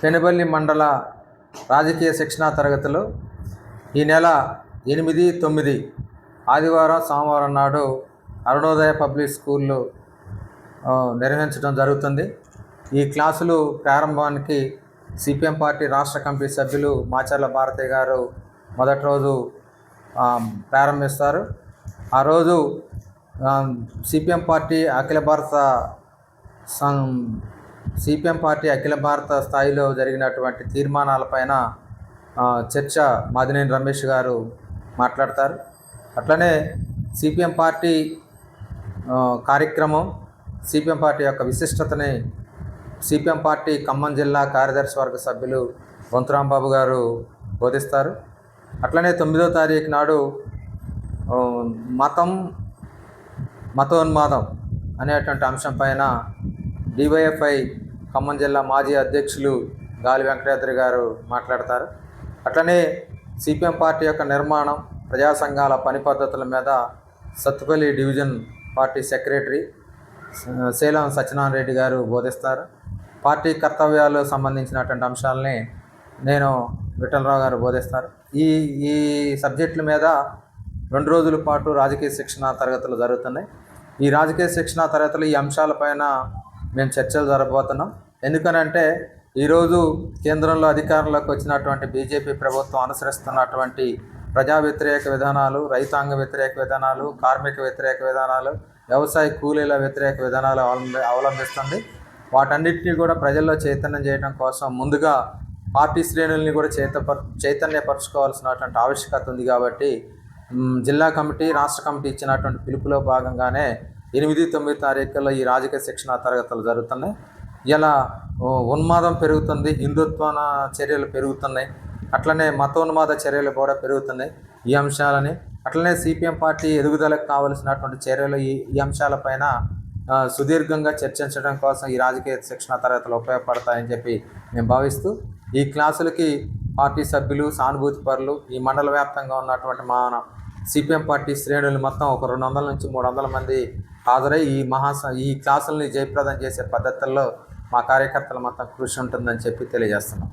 పెనుబల్లి మండల రాజకీయ శిక్షణా తరగతులు ఈ నెల ఎనిమిది తొమ్మిది ఆదివారం సోమవారం నాడు అరుణోదయ పబ్లిక్ స్కూల్లో నిర్వహించడం జరుగుతుంది. ఈ క్లాసులు ప్రారంభానికి సిపిఎం పార్టీ రాష్ట్ర కమిటీ సభ్యులు మాచర్ల భారతి గారు మొదటి రోజు ప్రారంభిస్తారు. ఆ రోజు సిపిఎం పార్టీ అఖిల భారత సం సిపిఎం పార్టీ అఖిల భారత స్థాయిలో జరిగినటువంటి తీర్మానాలపైన చర్చ మాదినేని రమేష్ గారు మాట్లాడతారు. అట్లనే సిపిఎం పార్టీ కార్యక్రమం సిపిఎం పార్టీ యొక్క విశిష్టతని సిపిఎం పార్టీ ఖమ్మం జిల్లా కార్యదర్శి వర్గ సభ్యులు బొంతురాంబాబు గారు బోధిస్తారు. అట్లనే తొమ్మిదో తారీఖు నాడు మతం మతోన్మాదం అనేటువంటి అంశం పైన డివైఎఫ్ఐ ఖమ్మం జిల్లా మాజీ అధ్యక్షులు గాలి వెంకటాద్రి గారు మాట్లాడతారు. అట్లనే సిపిఎం పార్టీ యొక్క నిర్మాణం ప్రజా సంఘాల పని పద్ధతుల మీద Sathupalli division party secretary Seelam Satyanarayana Reddy garu బోధిస్తారు. పార్టీ కర్తవ్యాలు సంబంధించినటువంటి అంశాలని నేను విఠలరావు గారు బోధిస్తారు. ఈ ఈ సబ్జెక్టుల మీద రెండు రోజుల పాటు రాజకీయ శిక్షణ తరగతులు జరుగుతున్నాయి. ఈ రాజకీయ శిక్షణ తరగతులు ఈ అంశాలపైన మేము చర్చలు జరగబోతున్నాం ఎందుకనంటే ఈరోజు కేంద్రంలో అధికారంలోకి వచ్చినటువంటి బీజేపీ ప్రభుత్వం అనుసరిస్తున్నటువంటి ప్రజా వ్యతిరేక విధానాలు రైతాంగ వ్యతిరేక విధానాలు కార్మిక వ్యతిరేక విధానాలు వ్యవసాయ కూలీల వ్యతిరేక విధానాలు అవలంబిస్తుంది. వాటన్నిటిని కూడా ప్రజల్లో చైతన్యం చేయడం కోసం ముందుగా పార్టీ శ్రేణుల్ని కూడా చైతప చైతన్యపరచుకోవాల్సినటువంటి ఆవశ్యకత ఉంది కాబట్టి జిల్లా కమిటీ రాష్ట్ర కమిటీ ఇచ్చినటువంటి పిలుపులో భాగంగానే ఎనిమిది తొమ్మిది తారీఖుల్లో ఈ రాజకీయ శిక్షణ తరగతులు జరుగుతున్నాయి. ఇలా ఉన్మాదం పెరుగుతుంది హిందుత్వ చర్యలు పెరుగుతున్నాయి. అట్లనే మతోన్మాద చర్యలు కూడా పెరుగుతున్నాయి ఈ అంశాలని. అట్లనే సిపిఎం పార్టీ ఎదుగుదలకు కావలసినటువంటి చర్యలు ఈ ఈ అంశాలపైన సుదీర్ఘంగా చర్చించడం కోసం ఈ రాజకీయ శిక్షణ తరగతులు ఉపయోగపడతాయని చెప్పి మేము భావిస్తూ ఈ క్లాసులకి పార్టీ సభ్యులు సానుభూతి పరులు ఈ మండల వ్యాప్తంగా ఉన్నటువంటి మా సిపిఎం పార్టీ శ్రేణులు మొత్తం ఒక రెండు వందల నుంచి మూడు వందల మంది హాజరై ఈ మహాస ఈ క్లాసుల్ని జయప్రదం చేసే పద్ధతుల్లో మా కార్యకర్తల మొత్తం కృషి ఉంటుందని చెప్పి తెలియజేస్తున్నాం.